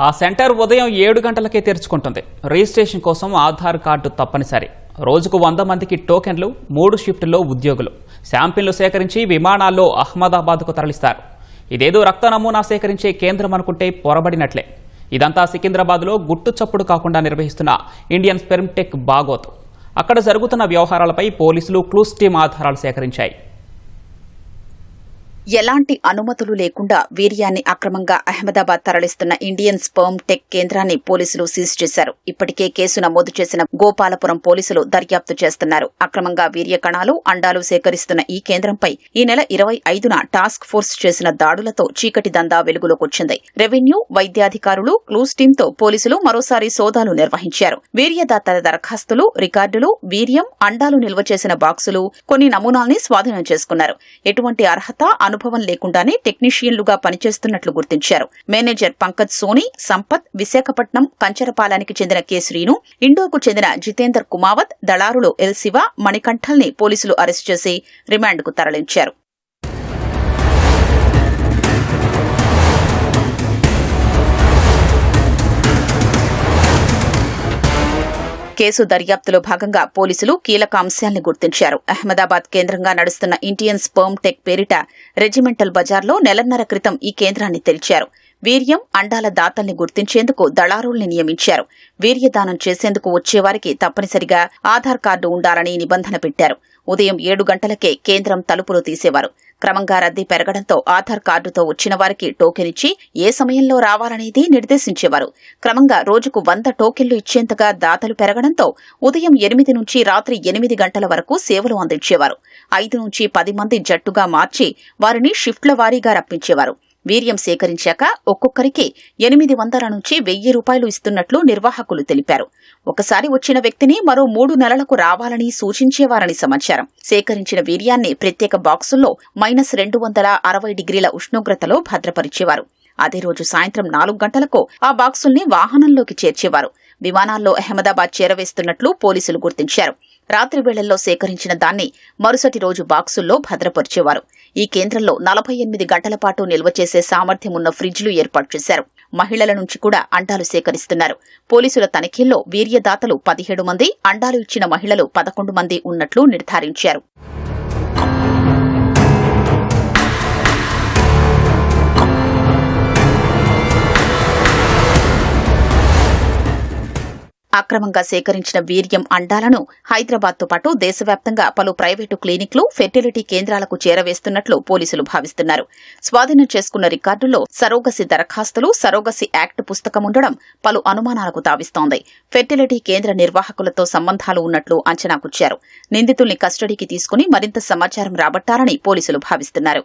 ఆ సెంటర్ ఉదయం ఏడు గంటలకే తెరుచుకుంటుంది. రిజిస్ట్రేషన్ కోసం ఆధార్ కార్డు తప్పనిసరి. రోజుకు వంద మందికి టోకెన్లు మూడు షిఫ్టుల్లో ఉద్యోగులు. శాంపిల్లు సేకరించి విమానాల్లో అహ్మదాబాద్కు తరలిస్తారు. ఇదేదో రక్త నమూనా సేకరించే కేంద్రం అనుకుంటే పొరబడినట్లే. ఇదంతా సికింద్రాబాద్లో గుట్టు చప్పుడు కాకుండా నిర్వహిస్తున్న ఇండియన్ స్పెర్మ్టెక్ బాగోత్. అక్కడ జరుగుతున్న వ్యవహారాలపై పోలీసులు క్లూస్ టీమ్ ఆధారాలు సేకరించాయి. ఎలాంటి అనుమతులు లేకుండా వీర్యాన్ని అక్రమంగా అహ్మదాబాద్ తరలిస్తున్న ఇండియన్ స్పర్మ్ టెక్ కేంద్రాన్ని పోలీసులు సీజ్ చేశారు. ఇప్పటికే కేసు నమోదు చేసిన గోపాలపురం పోలీసులు దర్యాప్తు చేస్తున్నారు. అక్రమంగా వీర్య కణాలు అండాలు సేకరిస్తున్న ఈ కేంద్రంపై ఈ నెల ఇరవై ఐదున టాస్క్ ఫోర్స్ చేసిన దాడులతో చీకటి దందా వెలుగులోకొచ్చింది. రెవెన్యూ వైద్యాధికారులు క్లూస్ టీంతో పోలీసులు మరోసారి సోదాలు నిర్వహించారు. వీర్యదాతల దరఖాస్తులు రికార్డులు వీర్యం అండాలు నిల్వ చేసిన బాక్సులు కొన్ని నమూనాల్ని స్వాధీనం చేసుకున్నారు. ఎటువంటి అర్హత అనుభవం లేకుండానే టెక్నీషియన్లుగా పనిచేస్తున్నట్లు గుర్తించారు. మేనేజర్ పంకజ్ సోని సంపత్ విశాఖపట్నం కంచరపాలానికి చెందిన కె. శ్రీను ఇండోకు చెందిన జితేందర్ కుమావత్ దళారులు ఎల్. శివ మణికంఠల్ని పోలీసులు అరెస్టు చేసి రిమాండ్కు తరలించారు. కేసు దర్యాప్తులో భాగంగా పోలీసులు కీలక అంశాల్ని గుర్తించారు. అహ్మదాబాద్ కేంద్రంగా నడుస్తున్న ఇండియన్ స్పర్మ్ టెక్ పేరిట రెజిమెంటల్ బజార్లో నెలన్నర క్రితం ఈ కేంద్రాన్ని తెరిచారు. వీర్యం అండాల దాతల్ని గుర్తించేందుకు దళారుల్ని నియమించారు. వీర్యదానం చేసేందుకు వచ్చేవారికి తప్పనిసరిగా ఆధార్ కార్డు ఉండాలని నిబంధన పెట్టారు. ఉదయం ఏడు గంటలకే కేంద్రం తలుపులు తీసేవారు. క్రమంగా రద్దీ పెరగడంతో ఆధార్ కార్డుతో వచ్చిన వారికి టోకెన్ ఇచ్చి ఏ సమయంలో రావాలనేది నిర్దేశించేవారు. క్రమంగా రోజుకు వంద టోకెన్లు ఇచ్చేంతగా దాతలు పెరగడంతో ఉదయం ఎనిమిది నుంచి రాత్రి ఎనిమిది గంటల వరకు సేవలు అందించేవారు. ఐదు నుంచి పది మంది జట్టుగా మార్చి వారిని షిఫ్ట్ల వారీగా రప్పించేవారు. వీర్యం సేకరించాక ఒక్కొక్కరికి ఎనిమిది వందల నుంచి వెయ్యి రూపాయలు ఇస్తున్నట్లు నిర్వాహకులు తెలిపారు. ఒకసారి వచ్చిన వ్యక్తిని మరో మూడు నెలలకు రావాలని సూచించేవారని సమాచారం. సేకరించిన వీర్యాన్ని ప్రత్యేక బాక్సుల్లో మైనస్ రెండు వందల అరవై డిగ్రీల ఉష్ణోగ్రతలో భద్రపరిచేవారు. అదే రోజు సాయంత్రం నాలుగు గంటలకు ఆ బాక్సుల్ని వాహనంలోకి చేర్చేవారు. విమానాల్లో అహ్మదాబాద్ చేరవేస్తున్నట్లు పోలీసులు గుర్తించారు. రాత్రి వేళల్లో సేకరించిన దాన్ని మరుసటి రోజు బాక్సుల్లో భద్రపరిచేవారు. ఈ కేంద్రంలో నలభై ఎనిమిది గంటల పాటు నిల్వ చేసే సామర్థ్యం ఉన్న ఫ్రిడ్జ్లు ఏర్పాటు చేశారు. మహిళల నుంచి కూడా అండాలు సేకరిస్తున్నారు. పోలీసుల తనిఖీల్లో వీర్యదాతలు పదిహేడు మంది అండాలు ఇచ్చిన మహిళలు పదకొండు మంది ఉన్నట్లు నిర్ధారించారు. అక్రమంగా సేకరించిన వీర్యం అండాలను హైదరాబాద్తో పాటు దేశవ్యాప్తంగా పలు ప్రైవేటు క్లినిక్లు ఫెర్టిలిటీ కేంద్రాలకు చేరవేస్తున్నట్లు పోలీసులు భావిస్తున్నారు. స్వాధీనం చేసుకున్న రికార్డుల్లో సరోగసి దరఖాస్తులు సరోగసి యాక్ట్ పుస్తకం ఉండడం పలు అనుమానాలకు తావిస్తోంది. ఫెర్టిలిటీ కేంద్ర నిర్వాహకులతో సంబంధాలు ఉన్నట్లు అంచనాకొచ్చారు నిందితుల్ని కస్టడీకి తీసుకుని మరింత సమాచారం రాబట్టాలని పోలీసులు భావిస్తున్నారు.